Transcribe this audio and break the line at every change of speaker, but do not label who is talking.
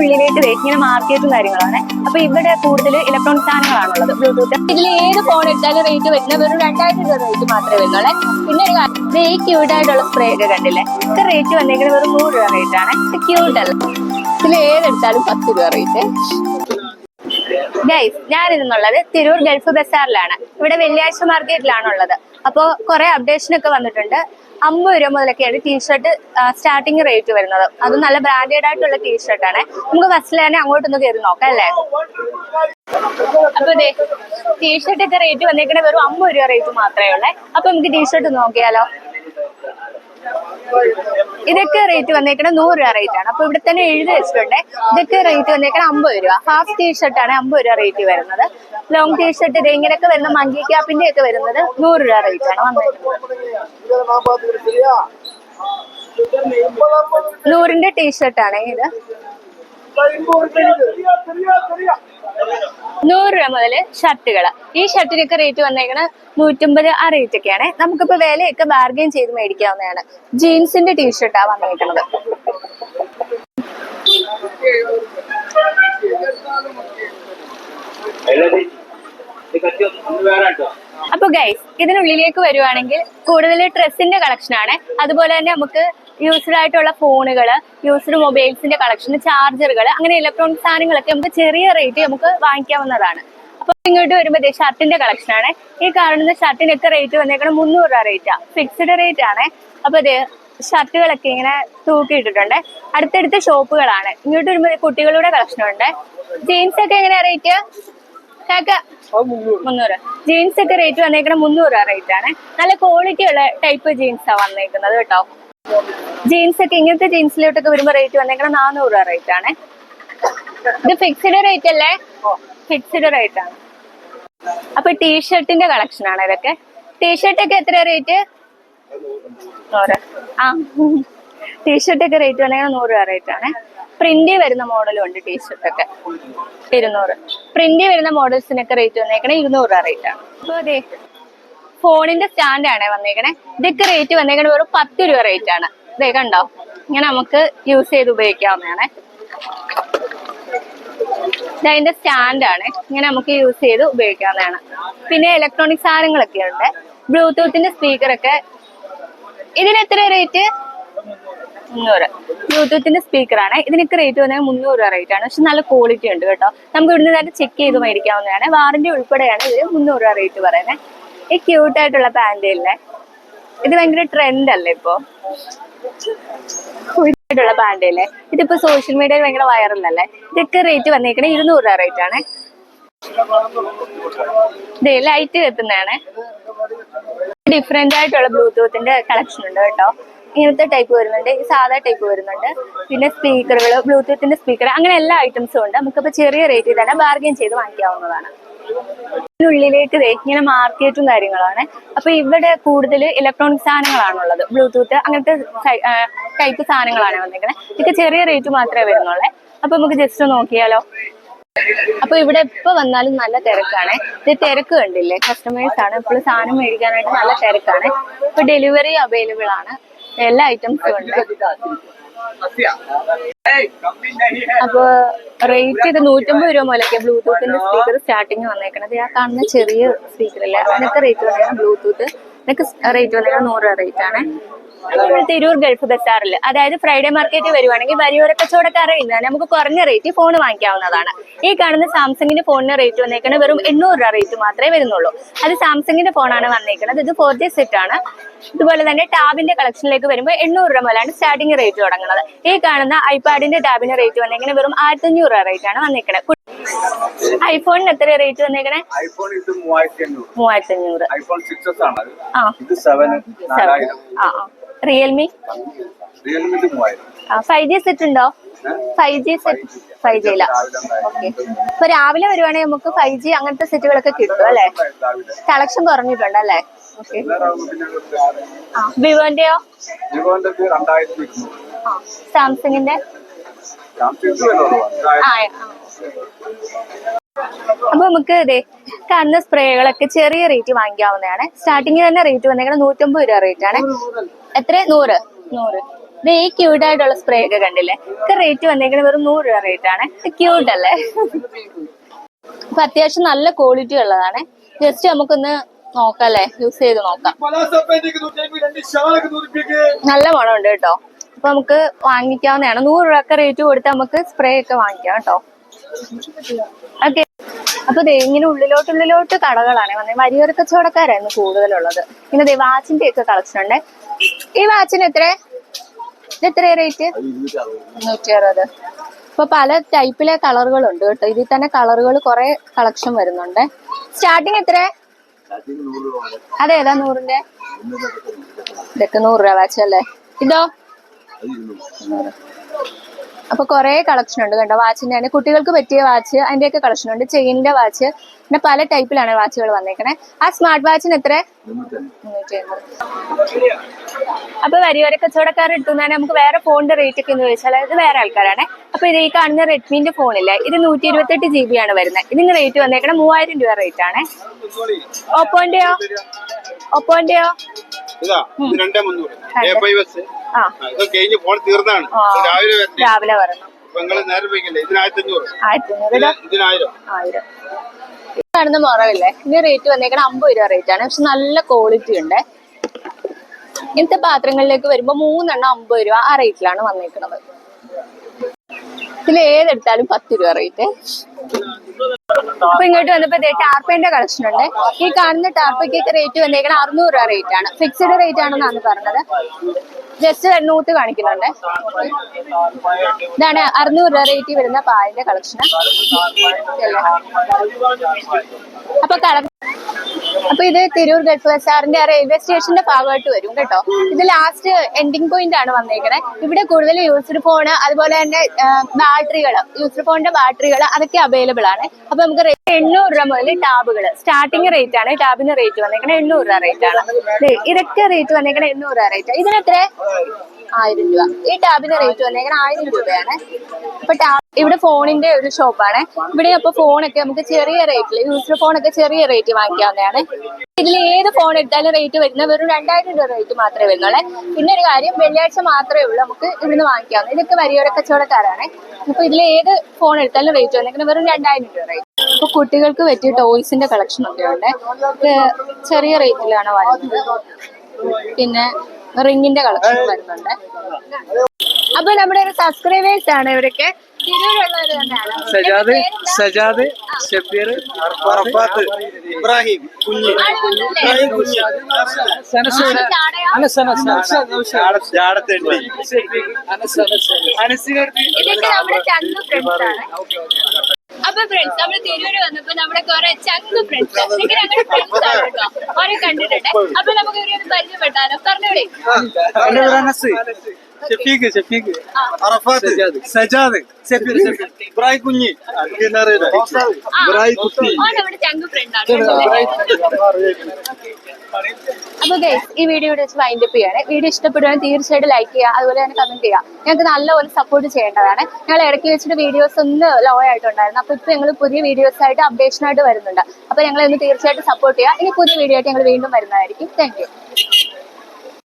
ഉള്ളിലേക്ക് ഇങ്ങനെ മാർക്കറ്റും കാര്യങ്ങളാണ്. അപ്പൊ ഇവിടെ കൂടുതൽ ഇലക്ട്രോണിക് സാധനങ്ങളാണുള്ളത്. ബ്ലൂടൂത്ത് ഇതിൽ ഏത് ഫോൺ എടുത്താലും റേറ്റ് വരുന്നത് വെറും രണ്ടായിരം രൂപ റേറ്റ് മാത്രമേ വരുന്നുള്ളൂ. പിന്നെ ഒരു കാര്യം ഈ ക്യൂട്ട് ആയിട്ടുള്ള സ്പ്രേ ഒക്കെ കണ്ടില്ലേ? ഇത് റേറ്റ് വന്നേക്കുന്നത് വെറും നൂറ് രൂപ റേറ്റ് ആണ്. ക്യൂട്ട് അല്ല. ഇതിൽ ഏതെടുത്താലും പത്ത് രൂപ റേറ്റ് ഗൈസ് ഞാൻ ഇരുന്നുള്ളത് തിരൂർ ഗൾഫ് ബസാറിലാണ്. ഇവിടെ വെള്ളിയാഴ്ച മാർക്കറ്റിലാണ് ഉള്ളത് അപ്പോൾ കുറെ അപ്ഡേഷൻ ഒക്കെ വന്നിട്ടുണ്ട്. അമ്പത് രൂപ മുതലൊക്കെയാണ് ടീഷർട്ട് സ്റ്റാർട്ടിങ് റേറ്റ് വരുന്നത്. അത് നല്ല ബ്രാൻഡഡ് ആയിട്ടുള്ള ടീഷർട്ടാണ് നമുക്ക് ഫസ്റ്റിൽ തന്നെ അങ്ങോട്ടൊന്ന് കയറി നോക്കാം അല്ലേ? അപ്പൊ അതെ ടീഷർട്ട് ഒക്കെ റേറ്റ് വന്നേക്കണേ വെറും അമ്പത് രൂപ റേറ്റ് മാത്രമേ ഉള്ളേ. അപ്പൊ നമുക്ക് ടീഷർട്ട് നോക്കിയാലോ. ഇതൊക്കെ റേറ്റ് വന്നേക്കണേ നൂറ് രൂപ റേറ്റ് ആണ്. അപ്പൊ ഇവിടെ തന്നെ എഴുതി വെച്ചിട്ടുണ്ട്. ഇതൊക്കെ റേറ്റ് വന്നേക്കണേ അമ്പത് രൂപ. ഹാഫ് ടീഷർട്ട് ആണ് അമ്പത് രൂപ റേറ്റ് വരുന്നത്. ലോങ് ടീഷർട്ട് ഇത് ഇങ്ങനെയൊക്കെ വരുന്ന മങ്കി ക്യാപ്പിന്റെ ഒക്കെ വരുന്നത് നൂറ് രൂപ റേറ്റ് ആണ് വന്നേക്കുന്നത്. നൂറിന്റെ ആണ് ഇത്. നൂറ് രൂപ മുതൽ ഷർട്ടുകൾ ഈ ഷർട്ടിനൊക്കെ റേറ്റ് വന്നേക്കണ നൂറ്റമ്പത് ആ റേറ്റ് ഒക്കെയാണ്. നമുക്കിപ്പോ വിലയൊക്കെ ബാർഗെയിൻ ചെയ്ത് മേടിക്കാവുന്നതാണ്. ജീൻസിന്റെ ടീഷർട്ടാ വന്നേക്കുന്നത് അപ്പൊ ഗൈസ് ഇതിനുള്ളിലേക്ക് വരുവാണെങ്കിൽ കൂടുതൽ ഡ്രസ്സിന്റെ കളക്ഷൻ ആണ്. അതുപോലെ തന്നെ നമുക്ക് യൂസ്ഡ് ആയിട്ടുള്ള ഫോണുകൾ യൂസ്ഡ് മൊബൈൽസിന്റെ കളക്ഷൻ ചാർജറുകൾ അങ്ങനെ ഇലക്ട്രോണിക് സാധനങ്ങളൊക്കെ നമുക്ക് ചെറിയ റേറ്റ് നമുക്ക് വാങ്ങിക്കാവുന്നതാണ്. അപ്പൊ ഇങ്ങോട്ട് വരുമ്പോൾ ഷർട്ടിന്റെ കളക്ഷൻ ആണ്. ഈ കാണുന്ന ഷർട്ടിനൊക്കെ റേറ്റ് വന്നേക്കണം? മുന്നൂറ് രൂപ റേറ്റാ ഫിക്സ്ഡ് റേറ്റ് ആണ്. അപ്പൊ ഷർട്ടുകളൊക്കെ ഇങ്ങനെ തൂക്കിയിട്ടിട്ടുണ്ട്. അടുത്തടുത്ത ഷോപ്പുകളാണ് ഇങ്ങോട്ട് വരുമ്പോൾ കുട്ടികളുടെ കളക്ഷൻ ഉണ്ട്. ജീൻസ് ഒക്കെ എങ്ങനെയാ റേറ്റ് കാക്ക മുന്നൂറ്. ജീൻസ് ഒക്കെ റേറ്റ് വന്നേക്കണ മുന്നൂറ് രൂപ റേറ്റ് ആണ്. നല്ല ക്വാളിറ്റി ഉള്ള ടൈപ്പ് ജീൻസാ വന്നേക്കുന്നത് കേട്ടോ. ജീൻസ് ഒക്കെ ഇങ്ങനത്തെ ജീൻസിലോട്ടൊക്കെ വരുമ്പോ റേറ്റ് വന്നേക്കണ നാനൂറ് രൂപ റേറ്റ് ആണ്. ഇത് ഫിക്സ്ഡ് റേറ്റ് അല്ലേ? ഫിക്സ്ഡ് റേറ്റ് ആണ്. അപ്പൊ ടീഷർട്ടിന്റെ കളക്ഷൻ ആണ് ഇതൊക്കെ. ടീഷർട്ട് ഒക്കെ എത്ര റേറ്റ് ടീഷർട്ടൊക്കെ ആ. ടീഷർട്ട് ഒക്കെ റേറ്റ് വന്നേക്കണ നൂറ് രൂപ റേറ്റ് ആണ്. പ്രിന്റ് വരുന്ന മോഡലും ഉണ്ട് ടീഷർട്ട് ഒക്കെ. ഇരുന്നൂറ്. പ്രിന്റ് വരുന്ന മോഡൽസിനൊക്കെ റേറ്റ് വന്നേക്കണേ ഇരുന്നൂറ് രൂപ റേറ്റ് ആണ്. അപ്പൊ അതെ ഫോണിന്റെ സ്റ്റാൻഡ് ആണ് വന്നേക്കണേ. ഇതൊക്കെ റേറ്റ് വന്നേക്കണേ വെറും പത്ത് രൂപ റേറ്റ് ആണ്. ഇതേ കണ്ടോ? ഇങ്ങനെ നമുക്ക് യൂസ് ചെയ്ത് ഉപയോഗിക്കാവുന്നതാണ്. ഇത് അതിന്റെ സ്റ്റാൻഡ് ആണ്. ഇങ്ങനെ നമുക്ക് യൂസ് ചെയ്ത് ഉപയോഗിക്കാവുന്നതാണ്. പിന്നെ ഇലക്ട്രോണിക് സാധനങ്ങളൊക്കെ ഉണ്ട്. ബ്ലൂടൂത്തിന്റെ സ്പീക്കർ ഒക്കെ. ഇതിന് എത്ര റേറ്റ് മുന്നൂറ്. ബ്ലൂടൂത്തിന്റെ സ്പീക്കർ ആണ് ഇതിനൊക്കെ റേറ്റ് വന്നത് മുന്നൂറ് രൂപ റേറ്റ് ആണ്. പക്ഷെ നല്ല ക്വാളിറ്റി ഉണ്ട് കേട്ടോ. നമുക്ക് ഇവിടുന്ന് തന്നെ ചെക്ക് ചെയ്ത് മേടിക്കാവുന്നതാണ്. വാറന്റി ഉൾപ്പെടെയാണ് ഇതിന് മുന്നൂറ് രൂപ റേറ്റ് പറയുന്നത്. ഈ ക്യൂട്ട് ആയിട്ടുള്ള പാന്റ് ഇത് ഭയങ്കര ട്രെൻഡ് അല്ലേ ഇപ്പോ? ആയിട്ടുള്ള പാന്റ് ഇല്ലേ ഇതിപ്പോ സോഷ്യൽ മീഡിയയിൽ ഭയങ്കര അല്ലേ. ഇതൊക്കെ റേറ്റ് വന്നേക്കണേ ഇരുന്നൂറ് രൂപ റേറ്റ് ആണ്. ഇതേ ലൈറ്റ് കത്തുന്നതാണ് ഡിഫറെന്റ് ആയിട്ടുള്ള ബ്ലൂടൂത്തിന്റെ കളക്ഷൻ ഉണ്ട് കേട്ടോ. ഇങ്ങനത്തെ ടൈപ്പ് വരുന്നുണ്ട് സാധാ ടൈപ്പ് വരുന്നുണ്ട്. പിന്നെ സ്പീക്കറുകൾ ബ്ലൂടൂത്തിന്റെ സ്പീക്കർ അങ്ങനെ എല്ലാ ഐറ്റംസും ഉണ്ട്. നമുക്കിപ്പോൾ ചെറിയ റേറ്റിൽ തന്നെ ബാർഗെയിൻ ചെയ്ത് വാങ്ങിക്കാവുന്നതാണ്. ഉള്ളിലേക്ക് ഇങ്ങനെ മാർക്കറ്റും കാര്യങ്ങളാണ്. അപ്പൊ ഇവിടെ കൂടുതൽ ഇലക്ട്രോണിക് സാധനങ്ങളാണുള്ളത്. ബ്ലൂടൂത്ത് അങ്ങനത്തെ ടൈപ്പ് സാധനങ്ങളാണ് വന്നിരിക്കുന്നത്. ഇതൊക്കെ ചെറിയ റേറ്റ് മാത്രമേ വരുന്നുള്ളേ. അപ്പൊ നമുക്ക് ജസ്റ്റ് നോക്കിയാലോ. അപ്പൊ ഇവിടെ എപ്പോ വന്നാലും നല്ല തിരക്കാണ്. ഇത് തിരക്ക് കണ്ടില്ലേ? കസ്റ്റമേഴ്സ് ആണ്. ഇപ്പോൾ സാധനം മേടിക്കാനായിട്ട് നല്ല തിരക്കാണ്. ഇപ്പൊ ഡെലിവറി അവൈലബിൾ ആണ്. എല്ലാ ഐറ്റംസും ഉണ്ട്. അപ്പൊ റേറ്റ് ഇത് നൂറ്റമ്പത് രൂപ മുതലൊക്കെ ബ്ലൂടൂത്തിന്റെ സ്പീക്കർ സ്റ്റാർട്ടിങ് വന്നേക്കണത്. ആ കാണുന്ന ചെറിയ സ്പീക്കർ അല്ലേ? അതിനൊക്കെ റേറ്റ് വന്നേക്കണം ബ്ലൂടൂത്ത് ഇതിനൊക്കെ റേറ്റ് വന്നേക്കണം നൂറ് രൂപ റേറ്റ് ആണ്. തിരൂർ ഗൾഫ് ബസാറിൽ അതായത് ഫ്രൈഡേ മാർക്കറ്റിൽ വരുവാണെങ്കിൽ വരിയോര കച്ചവടക്കാർ ഇന്ന് നമുക്ക് കുറഞ്ഞ റേറ്റ് ഫോൺ വാങ്ങിക്കാവുന്നതാണ്. ഈ കാണുന്ന സാംസങ്ങിന്റെ ഫോണിന്റെ റേറ്റ് വന്നേക്കുന്നത് വെറും എണ്ണൂറ് രൂപ റേറ്റ് മാത്രമേ വരുന്നുള്ളൂ. അത് സാംസങ്ങിന്റെ ഫോണാണ് വന്നേക്കുന്നത് ഇത് ഫോർ ജി സെറ്റ് ആണ്. ഇതുപോലെ തന്നെ ടാബിന്റെ കളക്ഷനിലേക്ക് വരുമ്പോൾ എണ്ണൂറ് രൂപ മുതലാണ് സ്റ്റാർട്ടിംഗ് റേറ്റ് തുടങ്ങുന്നത്. ഈ കാണുന്ന ഐപാഡിന്റെ ടാബിന്റെ റേറ്റ് വന്നേക്കുന്നത് വെറും ആയിരത്തി അഞ്ഞൂറ് രൂപ റേറ്റ് ആണ് വന്നേക്കുന്നത് ഐഫോണിന് എത്ര റേറ്റ് വന്നേക്കണേ?
ഐഫോൺ ഇത് മൂവായിരത്തി അഞ്ഞൂറ്
മൂവായിരത്തി അഞ്ഞൂറ്
ഐഫോൺ സിക്സ് ആണ് ഇത് സെവൻ
ആ ആ. റിയൽമി ഫൈവ് ജി സെറ്റ് ഉണ്ടോ? Five G set five G ഇല്ല ഓക്കെ ഇപ്പൊ രാവിലെ വരുവാണെങ്കിൽ നമുക്ക് ഫൈവ് ജി അങ്ങനത്തെ സെറ്റുകളൊക്കെ കിട്ടും അല്ലെ? കളക്ഷൻ കുറഞ്ഞിട്ടുണ്ട് അല്ലെ? ഓക്കെ വിവോന്റെയോ? സാംസങ്ങിന്റെ? അപ്പൊ നമുക്ക് ഇതേ കാണുന്ന സ്പ്രേകളൊക്കെ ചെറിയ റേറ്റ് വാങ്ങിക്കാവുന്നതാണ്. സ്റ്റാർട്ടിങ് തന്നെ റേറ്റ് വന്നേക്കുന്നത് നൂറ്റമ്പത് രൂപ റേറ്റ് ആണ്. എത്ര? നൂറ്. നൂറ്. ഇത് ഈ ക്യൂട്ട് ആയിട്ടുള്ള സ്പ്രേ ഒക്കെ കണ്ടില്ലേ? ഒക്കെ റേറ്റ് വന്നേക്കുന്നത് വെറും നൂറ് രൂപ റേറ്റ് ആണ്. ക്യൂട്ട് അല്ലേ? അപ്പൊ അത്യാവശ്യം നല്ല ക്വാളിറ്റി ഉള്ളതാണ്. ജസ്റ്റ് നമുക്കൊന്ന് നോക്കാം അല്ലേ യൂസ് ചെയ്ത് നോക്കാം. നല്ല മണമുണ്ട് കേട്ടോ. അപ്പൊ നമുക്ക് വാങ്ങിക്കാവുന്നതാണ്. നൂറ് രൂപ ഒക്കെ റേറ്റ് കൊടുത്ത് നമുക്ക് സ്പ്രേ ഒക്കെ വാങ്ങിക്കാം കേട്ടോ. ഓക്കെ. അപ്പൊ ഇങ്ങനെ ഉള്ളിലോട്ട് ഉള്ളിലോട്ട് കടകളാണ്. വന്നത് വരിയൊര കച്ചവടക്കാരായിരുന്നു കൂടുതലുള്ളത്. പിന്നെ ദേ വാച്ചിന്റെ ഒക്കെ കളക്ഷൻ ഉണ്ട്. ഈ വാച്ചിന് എത്ര? എത്ര റേറ്റ് നൂറ്റി അറുപത് ഇപ്പൊ പല ടൈപ്പിലെ കളറുകൾ ഉണ്ട് കേട്ടോ. ഇതിൽ തന്നെ കളറുകൾ കുറെ കളക്ഷൻ വരുന്നുണ്ട്. സ്റ്റാർട്ടിങ് എത്ര? അതേതാ നൂറിന്റെ? ഇതൊക്കെ നൂറ് രൂപ വാച്ച് അല്ലേ? ഇതോ? അപ്പൊ കുറെ കളക്ഷൻ ഉണ്ട് കണ്ടോ? വാച്ചിന്റെ തന്നെ. കുട്ടികൾക്ക് പറ്റിയ വാച്ച് അതിന്റെയൊക്കെ കളക്ഷൻ ഉണ്ട്. ചെയിനിന്റെ വാച്ച് പിന്നെ പല ടൈപ്പിലാണ് വാച്ചുകൾ വന്നേക്കണേ. ആ സ്മാർട്ട് വാച്ചിന് എത്ര? അപ്പൊ വരിവര കച്ചവടക്കാർ എടുത്തുന്നാണ് നമുക്ക് വേറെ ഫോണിന്റെ റേറ്റ് ഒക്കെ എന്ന് ചോദിച്ചാൽ ഇത് വേറെ ആൾക്കാരാണ്. അപ്പൊ ഇത് ഈ കാണുന്ന റെഡ്മിന്റെ ഫോണില്ലേ ഇത് നൂറ്റി ഇരുപത്തെട്ട് ജി ബി ആണ് വരുന്നത്. ഇതിന് റേറ്റ് വന്നേക്കണേ മൂവായിരം രൂപ റേറ്റ് ആണ്. ഓപ്പോന്റെയോ ഓപ്പോന്റെയോ
ഇതാ കഴിഞ്ഞ് ഫോൺ തീർന്നാണ്. രാവിലെ
രാവിലെ വരണം.
നിങ്ങൾ നേരെ വയ്ക്കല്ലേ ഇതിന് ആയിരത്തി അഞ്ഞൂറ്
ആയിരത്തി അഞ്ഞൂറ്
ഇതിന് ഇതിനായിരം.
ആയിരം. കാണുന്ന മുറവില്ലേ? ഇതിന്റെ റേറ്റ് വന്നേക്കണ അമ്പത് രൂപ റേറ്റ് ആണ്. പക്ഷെ നല്ല ക്വാളിറ്റി ഉണ്ട്. ഇങ്ങനത്തെ പാത്രങ്ങളിലേക്ക് വരുമ്പോ മൂന്നെണ്ണം അമ്പത് രൂപ ആ റേറ്റിലാണ് വന്നേക്കുന്നത് ഇതിൽ ഏതെടുത്താലും പത്ത് രൂപ റേറ്റ് അപ്പൊ ഇങ്ങോട്ട് വന്നപ്പോ ടാർപ്പേന്റെ കളക്ഷൻ ഉണ്ട്. ഈ കാണുന്ന ടാർപ്പയ്ക്ക് റേറ്റ് വന്നേക്കണ അറുന്നൂറ് രൂപ റേറ്റ് ആണ്. ഫിക്സഡ് റേറ്റ് ആണെന്നാണ് പറഞ്ഞത്. ജസ്റ്റ് നൂത്ത് കാണിക്കുന്നുണ്ട്. ഇതാണ് അറുന്നൂറ് രൂപ റേറ്റ് വരുന്ന പാലിന്റെ കളക്ഷൻ. അപ്പൊ കള അപ്പൊ ഇത് തിരൂർ ഗൾഫ് ബസാറിന്റെ റെയിൽവേ സ്റ്റേഷന്റെ ഭാഗമായിട്ട് വരും കേട്ടോ. ഇത് ലാസ്റ്റ് എൻഡിങ് പോയിന്റ് ആണ് വന്നേക്കുന്നത് ഇവിടെ കൂടുതൽ യൂസ്ഡ് ഫോൺ അതുപോലെ തന്നെ ബാറ്ററികൾ യൂസ്ഡ് ഫോണിന്റെ ബാറ്ററികൾ അതൊക്കെ അവൈലബിൾ ആണ്. അപ്പൊ നമുക്ക് എണ്ണൂറ് രൂപ മുതൽ ടാബുകൾ സ്റ്റാർട്ടിങ് റേറ്റ് ആണ് ടാബിന്റെ റേറ്റ് വന്നേക്കണേ എണ്ണൂറ് രൂപ റേറ്റ് ആണ്. ഇതൊക്കെ റേറ്റ് വന്നേക്കണേ എണ്ണൂറ് രൂപ റേറ്റ് ഇതിനെത്ര? ആയിരം രൂപ. ഈ ടാബിന്റെ റേറ്റ് വന്നേക്കാൻ ആയിരം രൂപയാണ്. ഇപ്പൊ ടാബ് ഇവിടെ ഫോണിന്റെ ഒരു ഷോപ്പാണ്. ഇവിടെ അപ്പൊ ഫോണൊക്കെ നമുക്ക് ചെറിയ റേറ്റിൽ യൂസർ ഫോണൊക്കെ ചെറിയ റേറ്റ് വാങ്ങിക്കാവുന്നതാണ്. ഇതിൽ ഏത് ഫോൺ എടുത്താലും റേറ്റ് വരുന്ന വെറും രണ്ടായിരം രൂപ റേറ്റ് മാത്രമേ വരുന്നുള്ളൂ. പിന്നെ ഒരു കാര്യം വെള്ളിയാഴ്ച മാത്രമേ ഉള്ളൂ നമുക്ക് ഇവിടുന്ന് വാങ്ങിക്കാവുന്നത്. ഇതൊക്കെ വലിയൊരു കച്ചവടക്കാരാണ്. അപ്പൊ ഇതിൽ ഏത് ഫോൺ എടുത്താലും റേറ്റ് വന്നേക്കുന്നത് വെറും രണ്ടായിരം രൂപ റേറ്റ് അപ്പൊ കുട്ടികൾക്ക് പറ്റിയ ടോയ്സിന്റെ കളക്ഷൻ ഒക്കെ ഉണ്ട്. ചെറിയ റേറ്റിലാണ് വാങ്ങുന്നത് പിന്നെ റിങ്ങിന്റെ കളക്ഷൻ വരുന്നുണ്ട്. അപ്പൊ നമ്മുടെ ഒരു സബ്സ്ക്രൈബേഴ്സ് ആണ് ഇവരൊക്കെ.
സജാദ് സജാദ് ഷബീർ
അറഫാത്ത് ഇബ്രാഹിം കുഞ്ഞ്. ഇബ്രാഹിം
അപ്പൊ ഫ്രണ്ട്സ് നമ്മൾ തിരൂര് വന്നപ്പോ നമ്മുടെ കുറെ ചങ്ങ് ഫ്രണ്ട്സ് അല്ലെങ്കിൽ അങ്ങനെ ഫ്രണ്ട്സ് ആണ് കേട്ടോ. അവരെ കണ്ടിട്ടുണ്ട്. അപ്പൊ നമുക്ക് ഇവരെ ഒന്ന് പരിചയപ്പെട്ടാലോ പറഞ്ഞോളി
ഷഫീഖ് ഷഫീഖ്
അറഫാത്ത്.
സജാദ്. ഷബീർ ഷബീർ
ഇബ്രാഹിം കുഞ്ഞ്. ഇബ്രാഹിം കുട്ടി.
നമ്മുടെ ചങ്കു ഫ്രണ്ട് ആണ്. അപ്പൊ ഗൈസ് ഈ വീഡിയോ ഇവിടെ വെച്ച് വൈൻഡ് അപ്പ് ചെയ്യാണ്. വീഡിയോ ഇഷ്ടപ്പെടുകയാണെങ്കിൽ തീർച്ചയായിട്ടും ലൈക്ക് ചെയ്യുക. അതുപോലെ തന്നെ കമന്റ് ചെയ്യുക. ഞങ്ങൾക്ക് നല്ലപോലെ സപ്പോർട്ട് ചെയ്യേണ്ടതാണ്. ഞങ്ങൾ ഇടയ്ക്ക് വെച്ചിട്ട് വീഡിയോസ് ഒന്ന് ലോ ആയിട്ടുണ്ടായിരുന്നു. അപ്പൊ ഇപ്പൊ ഞങ്ങൾ പുതിയ വീഡിയോസ് ആയിട്ട് അപ്ഡേഷൻ ആയിട്ട് വരുന്നുണ്ട്. അപ്പൊ ഞങ്ങൾ ഇന്ന് തീർച്ചയായിട്ടും സപ്പോർട്ട് ചെയ്യുക. ഇനി പുതിയ വീഡിയോ ആയിട്ട് ഞങ്ങൾ വീണ്ടും വരുന്നതായിരിക്കും. Thank you